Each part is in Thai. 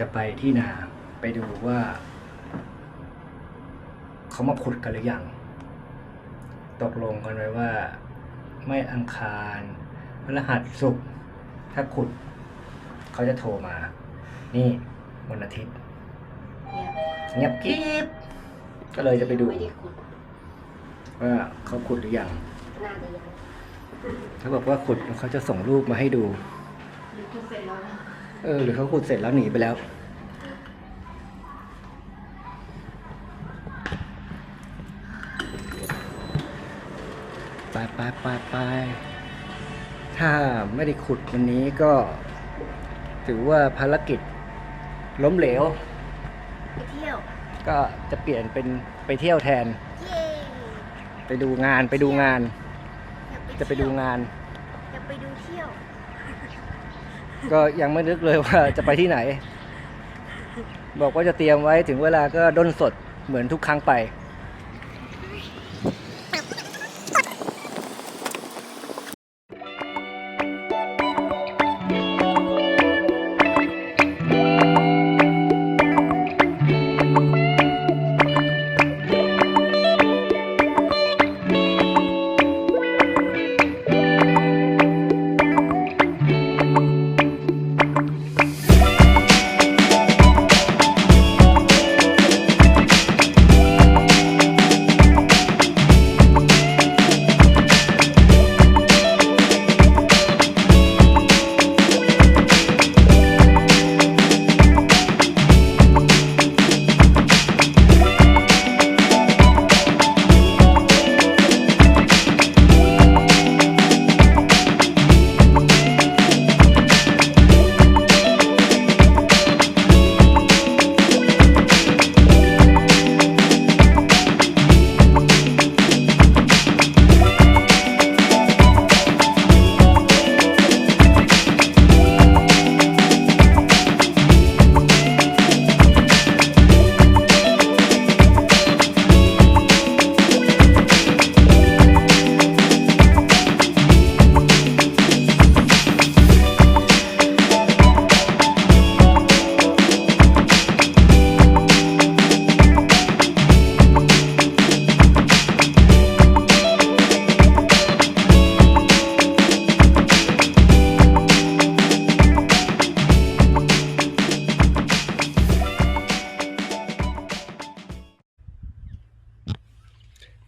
จะไปที่นาไปดูว่าเขามาขุดกันหรือยัง ตกลงกันไว้ว่า ไม่อังคารพฤหัสศุกร์ถ้าขุด เขาจะโทรมา นี่วันอาทิตย์ เงียบเงียบกริบก็เลยจะไปดู ไม่ได้ขุดว่าเขาขุดหรือยังน่าจะยังเขาบอกว่าขุดแล้วเขาจะส่งรูปมาให้ดูหรือขุดเสร็จแล้วนะ เออหรือเขาขุดเสร็จแล้วหนีไปแล้ว ไปไปไปไปถ้าไม่ได้ขุดวันนี้ก็ ถือว่าภารกิจล้มเหลว ไปเที่ยว ก็จะเปลี่ยนเป็นไปเที่ยวแทน เย้ไปดูงานไปดูงาน อยากจะไปดูงาน อยากไปดูเที่ยว ก็ยังไม่นึกเลยว่าจะไปที่ไหน บอกว่าจะเตรียมไว้ถึงเวลาก็ด้นสดเหมือนทุกครั้งไป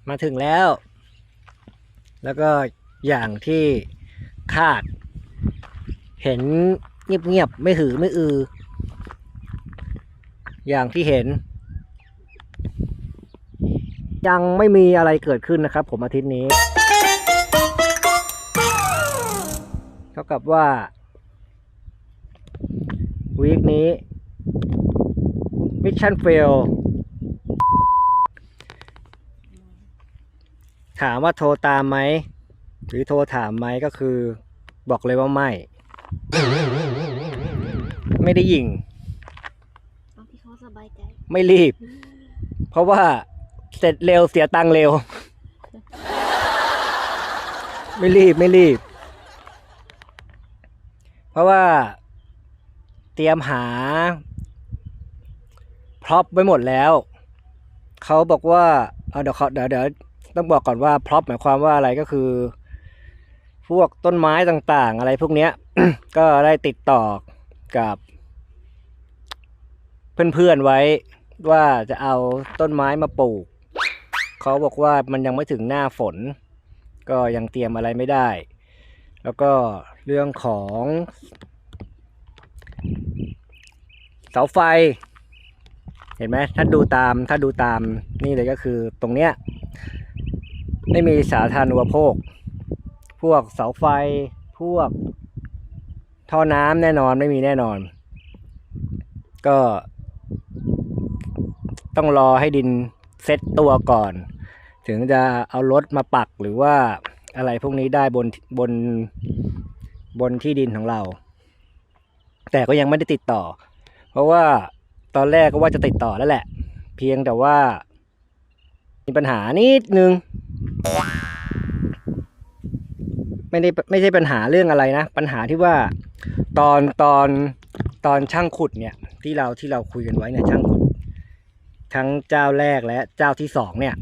มาถึงแล้ว แล้วก็อย่างที่คาด เห็นเงียบๆไม่หือไม่อือ อย่างที่เห็น ยังไม่มีอะไรเกิดขึ้นนะครับ ผมอาทิตย์นี้ เท่ากับว่าวีคนี้มิชชั่นเฟล ถามว่าโทรตามไหม หรือโทรถามไหมก็คือ บอกเลยว่าไม่ ไม่ได้ยิงเอาที่เขาสบายใจไม่รีบ เพราะว่าเสร็จเร็วเสียตังค์เร็ว ไม่รีบไม่รีบ เพราะว่า เตรียมหา พร็อพไว้หมดแล้ว เขาบอกว่าเอาเดี๋ยวเขาเดี๋ยวเดี๋ยว ต้องบอกก่อนว่าพร็อพหมายความว่าอะไรก็คือ พวกต้นไม้ต่างๆ อะไรพวกเนี้ย ก็ได้ติดต่อกับ เพื่อนๆไว้ว่าจะเอาต้นไม้มาปลูก เขาบอกว่ามันยังไม่ถึงหน้าฝน ก็ยังเตรียมอะไรไม่ได้ แล้วก็เรื่องของเสาไฟ เห็นไหมถ้าดูตามถ้าดูตามนี่เลยก็คือตรงเนี้ย ไม่มีสาธารณูปโภค พวกเสาไฟ พวกท่อน้ำแน่นอนไม่มีแน่นอน ก็ ต้องรอให้ดินเซ็ตตัวก่อน ถึงจะเอารถมาปักหรือว่าอะไรพวกนี้ได้บนบนบนที่ดินของเรา แต่ก็ยังไม่ได้ติดต่อ เพราะว่าตอนแรกก็ว่าจะติดต่อแล้วแหละ เพียงแต่ว่า มีปัญหานิดนึง ไม่ได้ไม่ใช่ปัญหาเรื่องอะไรนะ ปัญหาที่ว่าตอนตอนตอนช่างขุดเนี่ยที่เราที่เราคุยกันไว้เนี่ยช่างขุด ทั้งเจ้าแรกและเจ้าที่สองเนี่ย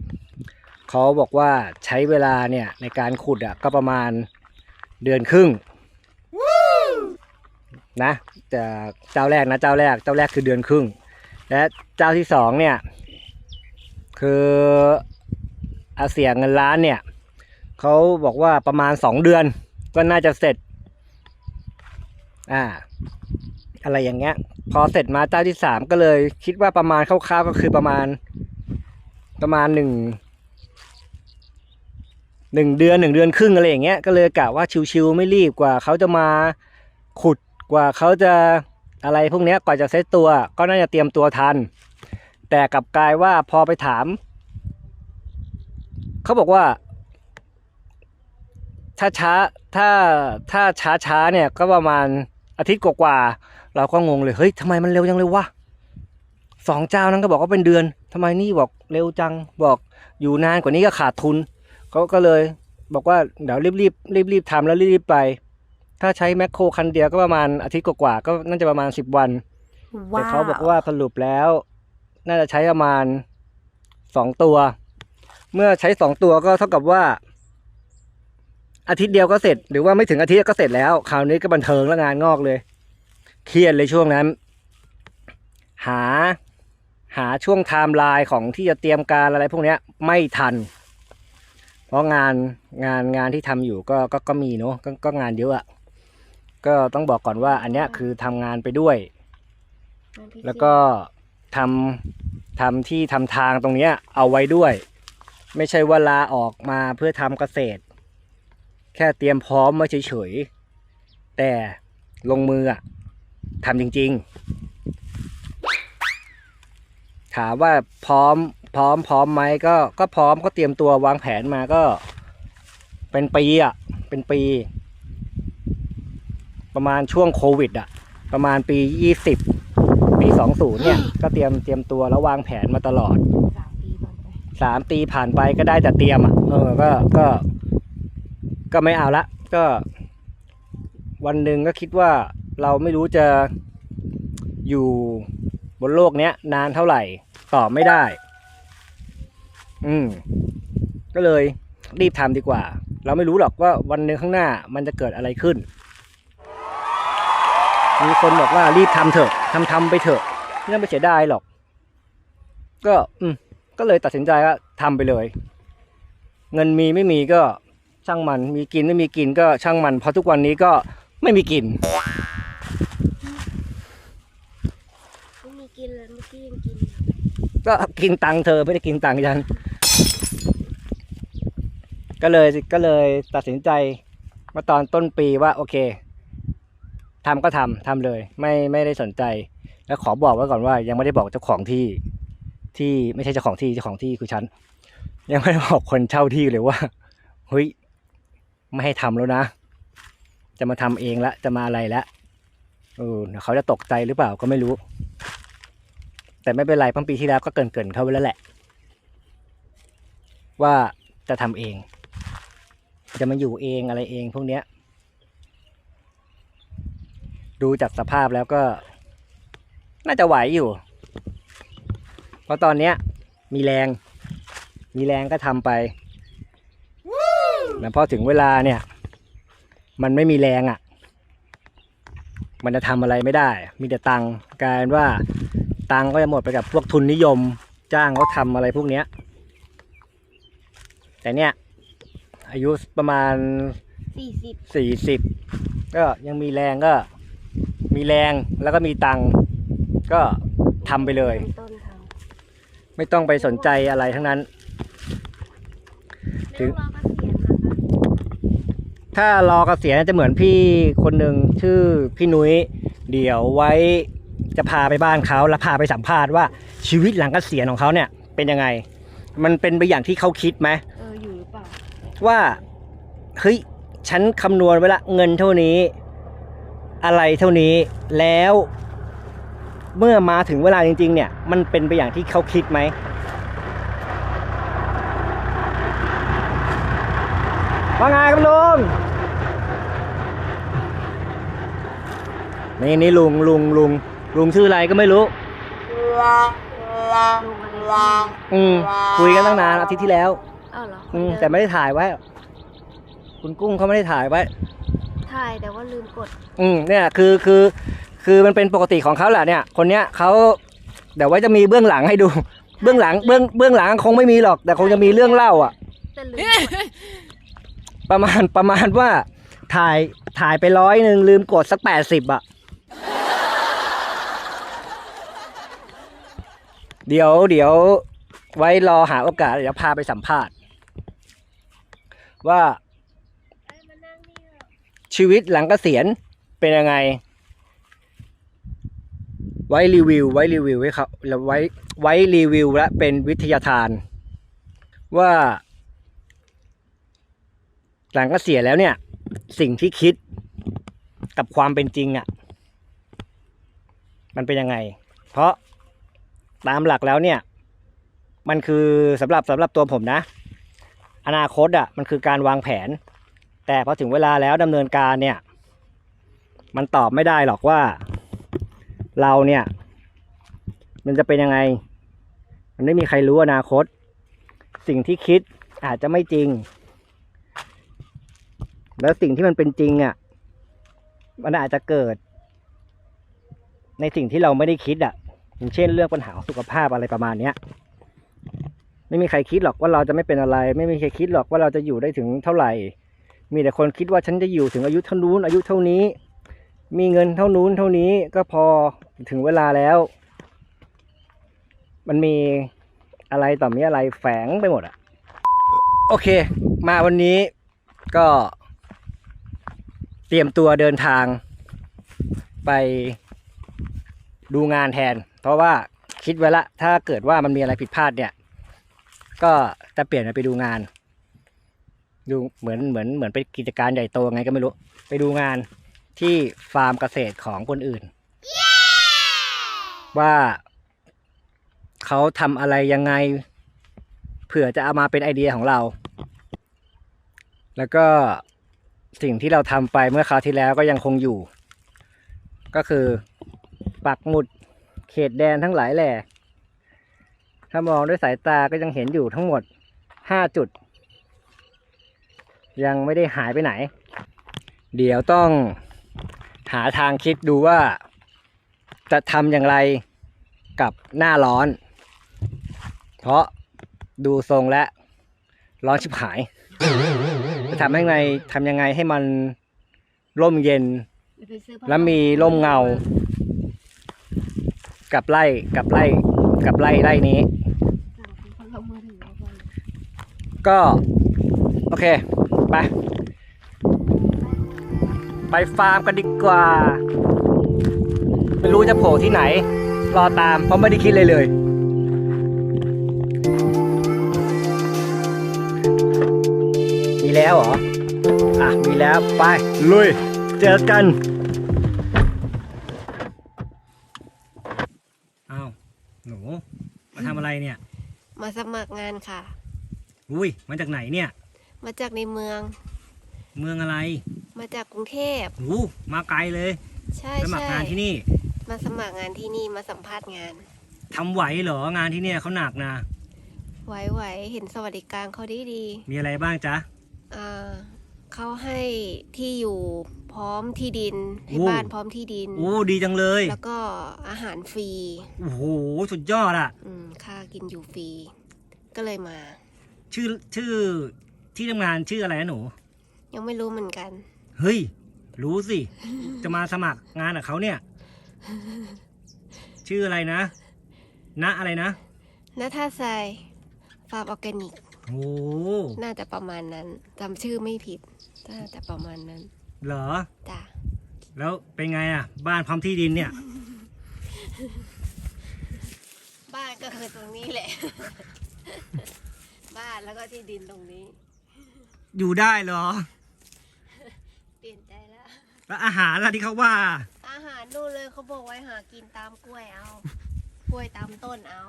เขาบอกว่าใช้เวลาเนี่ยในการขุดอะก็ประมาณเดือนครึ่งนะแต่เจ้าแรกนะเจ้าแรกเจ้าแรกคือเดือนครึ่ง และเจ้าที่สองเนี่ยคือ อาเสียเงินล้านเนี่ยเขาบอกว่าประมาณสองเดือนก็น่าจะเสร็จ อ่า อะไรอย่างเงี้ย พอเสร็จมาเจ้าที่สามก็เลย คิดว่าประมาณคร่าวๆก็คือประมาณ ประมาณหนึ่งหนึ่งเดือนหนึ่งเดือนครึ่งอะไรอย่างเงี้ยก็เลยกะว่าชิวๆไม่รีบกว่าเขาจะมาขุดกว่าเขาจะอะไรพวกเนี้ยกว่าจะเซตตัว ก็น่าจะเตรียมตัวทัน แต่กลับกลายว่าพอไปถาม เขาบอกว่า ถ้าช้าถ้าถ้าช้าช้าเนี่ย ก็ประมาณอาทิตย์กว่าๆเราก็งงเลยเฮ้ยทำไมมันเร็วจังเลยวะสองเจ้านั้นก็บอกว่าเป็นเดือนทำไมนี่บอกเร็วจังบอกอยู่นานกว่านี้ก็ขาดทุนเขาก็เลยบอกว่าเดี๋ยวรีบรีบรีบรีบทำแล้วรีบไป ถ้าใช้แมคโครคันเดียวก็ประมาณอาทิตย์กว่าๆก็น่าจะประมาณสิบวัน แต่เขาบอกว่าสรุปแล้ว น่าจะใช้ประมาณสองตัว เมื่อใช้สองตัวก็เท่ากับว่า อาทิตย์เดียวก็เสร็จ หรือว่าไม่ถึงอาทิตย์ก็เสร็จแล้ว คราวนี้ก็บันเทิงแล้วงานงอกเลย เครียดเลยช่วงนั้น หา หาช่วงไทม์ไลน์ของที่จะเตรียมการอะไรพวกนี้ไม่ทัน เพราะงานงานงานที่ทำอยู่ก็ก็ก็มีเนาะก็ก็งานเยอะอะก็ต้องบอกก่อนว่า อันเนี้ยคือทำงานไปด้วย แล้วก็ทำทำที่ทำทางตรงเนี้ยเอาไว้ด้วย ไม่ใช่ว่าลาออกมาเพื่อทำเกษตร แค่เตรียมพร้อมมาเฉยๆ แต่ลงมือทำจริง ๆ ถามว่าพร้อมพร้อมพร้อมไหมก็ก็พร้อมก็เตรียมตัววางแผนมาก็ เป็นปีอะ เป็นปี ประมาณช่วงโควิด อะ ประมาณปียี่สิบปี20เนี่ย ก็เตรียมเตรียมตัวแล้ววางแผนมาตลอด สามปีผ่านไปก็ได้แต่เตรียมอะเออก็ก็ ก็ไม่เอาละก็ วันหนึ่งก็คิดว่าเราไม่รู้จะอยู่บนโลกเนี้ย นานเท่าไหร่ตอบไม่ได้ อืม ก็เลยรีบทำดีกว่า เราไม่รู้หรอกว่าวันหนึ่งข้างหน้ามันจะเกิดอะไรขึ้น มีคนบอกว่ารีบทำเถอะทำทำไปเถอะไม่ต้องไปเสียดายหรอก ก็ อืม ก็เลยตัดสินใจว่าทำไปเลย เงินมีไม่มีก็ช่างมันมีกินไม่มีกินก็ช่างมันเพราะทุกวันนี้ก็ไม่มีกิน ไม่มีกินเลยเมื่อกี้ยังกินอยู่ก็กินตังค์เธอไม่ได้กินตังค์ฉันก็เลยก็เลยตัดสินใจมาตอนต้นปีว่าโอเคทำก็ทำทำเลย ไม่ไม่ได้สนใจ แล้วขอบอกไว้ก่อนว่ายังไม่ได้บอกเจ้าของที่ ที่ไม่ใช่เจ้าของที่เจ้าของที่คือฉันยังไม่ได้บอกคนเช่าที่เลยว่าเฮ้ยไม่ให้ทำแล้วนะ จะมาทำเองละจะมาอะไรละเออเขาจะตกใจหรือเปล่าก็ไม่รู้ แต่ไม่เป็นไรเพราะปีที่แล้วก็เกินเกินเขาไว้แล้วแหละ ว่าจะทำเอง จะมาอยู่เองอะไรเองพวกเนี้ย ดูจากสภาพแล้วก็ น่าจะไหวอยู่ ราะตอนเนี้ยมีแรง มีแรงก็ทำไปแล้วพอถึงเวลาเนี่ย มันไม่มีแรงอะ่ะ มันจะทำอะไรไม่ได้ มีแต่ตังค์กลายเป็นว่าตังค์ก็จะหมดไปกับพวกทุนนิยม จ้างเขาทำอะไรพวกเนี้ย แต่เนี่ย อายุประมาณสี่สิบสี่สิบก็ยังมีแรงก็มีแรงแล้วก็มีตังค์ก็ทำไปเลยริ่มต้นท ไม่ต้องไปสนใจอะไรทั้งนั้นำถึงแล้วรอเกษียณนะคะถ้ารอเกษียณจะเหมือนพี่คนหนึ่งชื่อพี่นุ้ย เดี๋ยวไว้จะพาไปบ้านเขาแล้วพาไปสัมภาษณ์ว่าชีวิตหลังเกษียณของเขาเนี่ย เป็นยังไง มันเป็นไปอย่างที่เขาคิดไหมเอออยู่หรือเปล่าว่าเฮ้ยฉันคำนวณไว้ละเงินเท่านี้ อะไรเท่านี้แล้ว เมื่อมาถึงเวลาจริง ๆ เนี่ย มันเป็นไปอย่างที่เขาคิดไหมว่าไงครับลุงนี่นี่ลุงลุงลุงลุงชื่ออะไรก็ไม่รู้ลุงอะไรอืมคุยกันตั้งนานอาทิตย์ที่แล้วเอ้าเหรออืมคนเดิแต่ไม่ได้ถ่ายไว้ คุณกุ้งเขาไม่ได้ถ่ายไว้ ถ่ายแต่ว่าลืมกด อืมเนี่ยคือคือ คือมันเป็นปกติของเขาแหละเนี่ยคนเนี้ยเขาเดี๋ยวไว้จะมีเบื้องหลังให้ดู เบื้องหลังเบื้องเบื้องหลังคงไม่มีหรอก แต่คงจะมีเรื่องเล่าอะ แต่ลืมกดประมาณประมาณว่าถ่ายถ่ายไปร้อยหนึ่งลืมกดสักแปดสิบอะ เดี๋ยวเดี๋ยวไว้รอหาโอกาสเดี๋ยวพาไปสัมภาษณ์ ว่าเอ้ยมานั่งนี่เถอะชีวิตหลังเกษียณเป็นยังไง ไว้รีวิว ไว้รีวิวไว้เขาแล้วไว้ไว้รีวิวและเป็นวิทยาทาน ว่าหลังก็เกษียแล้วเนี่ย สิ่งที่คิดกับความเป็นจริงอะ่ะ มันเป็นยังไง เพราะตามหลักแล้วเนี่ย มันคือสำหรับสำหรับตัวผมนะ อนาคตอะ่ะ มันคือการวางแผน แต่พอถึงเวลาแล้วดำเนินการเนี่ย มันตอบไม่ได้หรอกว่า เราเนี่ย มันจะเป็นยังไง มันไม่มีใครรู้อนาคต สิ่งที่คิดอาจจะไม่จริง แล้วสิ่งที่มันเป็นจริงอะ มันอาจจะเกิด ในสิ่งที่เราไม่ได้คิดอะอย่างเช่นเรื่องปัญหาสุขภาพอะไรประมาณเนี้ยไม่มีใครคิดหรอกว่าเราจะไม่เป็นอะไร ไม่มีใครคิดหรอกว่าเราจะอยู่ได้ถึงเท่าไหร่ มีแต่คนคิดว่าฉันจะอยู่ถึงอายุเท่านู้นอายุเท่านี้ มีเงินเท่านู้นเท่านี้ก็พอถึงเวลาแล้ว มันมีอะไรต่อมีอะไรแฝงไปหมดอะโอเค มาวันนี้ก็ เตรียมตัวเดินทาง ไปดูงานแทน เพราะว่าคิดไว้ละถ้าเกิดว่ามันมีอะไรผิดพลาดเนี่ย ก็จะเปลี่ยนไปดูงาน ดูเหมือนเหมือนเหมือนเป็นกิจการใหญ่โตไงก็ไม่รู้ ไปดูงาน ที่ฟาร์มเกษตรของคนอื่น ว่าเขาทำอะไรยังไง เผื่อจะเอามาเป็นไอเดียของเรา แล้วก็สิ่งที่เราทำไปเมื่อคราวที่แล้วก็ยังคงอยู่ ก็คือปักหมุดเขตแดนทั้งหลายแหล่ ถ้ามองด้วยสายตาก็ยังเห็นอยู่ทั้งหมดห้าจุด ยังไม่ได้หายไปไหน เดี๋ยวต้อง หาทางคิดดูว่า จะทำอย่างไรกับหน้าร้อน เพราะดูทรงและร้อนชิบหาย จะทำให้ไงทำยังไงให้มันร่มเย็น และมีร่มเงา กับไล่กับไล่กับไล่ไล่นี้ ก็ โอเค ไป ไปฟาร์มกันดีกว่า ไม่รู้จะโผล่ที่ไหน รอตามเพราะไม่ได้คิดเลยเลยมีแล้วเหรอ อะ มีแล้ว ไป ลุย เจอกัน อ้าว หนู มาทำอะไรเนี่ย มาสมัครงานค่ะ อุ้ย มาจากไหนเนี่ย มาจากในเมือง เมืองอะไร มาจากกรุงเทพโอ้มาไกลเลยใช่สมัครใช่งานที่นี่ มาสมัครงานที่นี่มาสัมภาษณ์งานทำไหวเหรองานที่เนี่ยเขาหนักนะไหวไหวเห็นสวัสดิการเขาดีดีมีอะไรบ้างจ๊ะๆอ่าเขาให้ที่อยู่พร้อมที่ดินให้โอ้บ้านพร้อมที่ดินโอ้ดีจังเลย แล้วก็อาหารฟรีโอ้โหสุดยอดอะอืมค่ากินอยู่ฟรีก็เลยมา ชื่อชื่อที่ทำงานชื่ออะไรนะหนู ยังไม่รู้เหมือนกัน เฮ้ย รู้สิ จะมาสมัครงานกับเขาเนี่ย ชื่ออะไรนะณอะไรนะนาทาไซฟาร์มออร์แกนิก โอ้น่าจะประมาณนั้นจำชื่อไม่ผิด น่าจะประมาณนั้นเหรอ จ้ะ แล้วเป็นไงอะบ้านพร้อมที่ดินเนี่ย บ้านก็คือตรงนี้แหละ บ้านแล้วก็ที่ดินตรงนี้ อยู่ได้เหรอเปลี่ยนใจ แล้วแล้วอาหารล่ะที่เขาว่า อาหารนู่นเลยเขาบอกไว้หากินตามกล้วยเอา กล้วยตามต้นเอา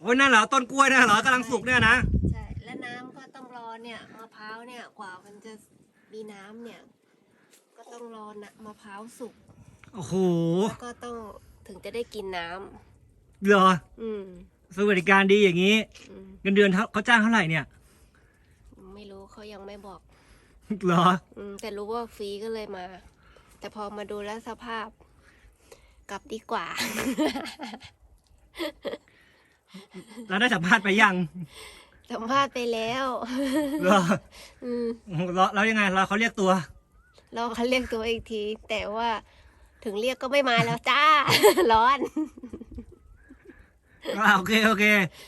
โอ้ยนั่นเหรอต้นกล้วยนั่นเหรอกำลังสุกเนี่ยนะ ใช่ และน้ำก็ต้องรอเนี่ยมะพร้าวเนี่ยกว่ามันจะมีน้ำเนี่ย ก็ต้องรอนะมะพร้าวสุกโอ้โหแล้วก็ต้องถึงจะได้กินน้เหรอำอืมสวัสดิการดีอย่างนี้ อืมเงินเดือนเขาเขาจ้างเท่าไหร่เนี่ยไม่รู้เขายังไม่บอกเหรอ อืมแต่รู้ว่าฟรีก็เลยมา แต่พอมาดูแล้วสภาพ กลับดีกว่า เราได้สัมภาษณ์ไปยังสัมภาษณ์ไปแล้วเหรออืมแล้วแล้วยังไงเราเขาเรียกตัวเราเขาเรียกตัวอีกที แต่ว่าถึงเรียกก็ไม่มาแล้วจ้า ร้อน อ่าโอเคโอเค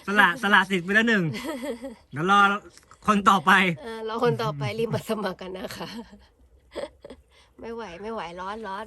สละสละสิทธิ์ไปแล้วหนึ่งเดี๋ยวรอคนต่อไป เออเราคนต่อไปรีบมาสมัครกันนะคะ ไม่ไหวไม่ไหวร้อนร้อน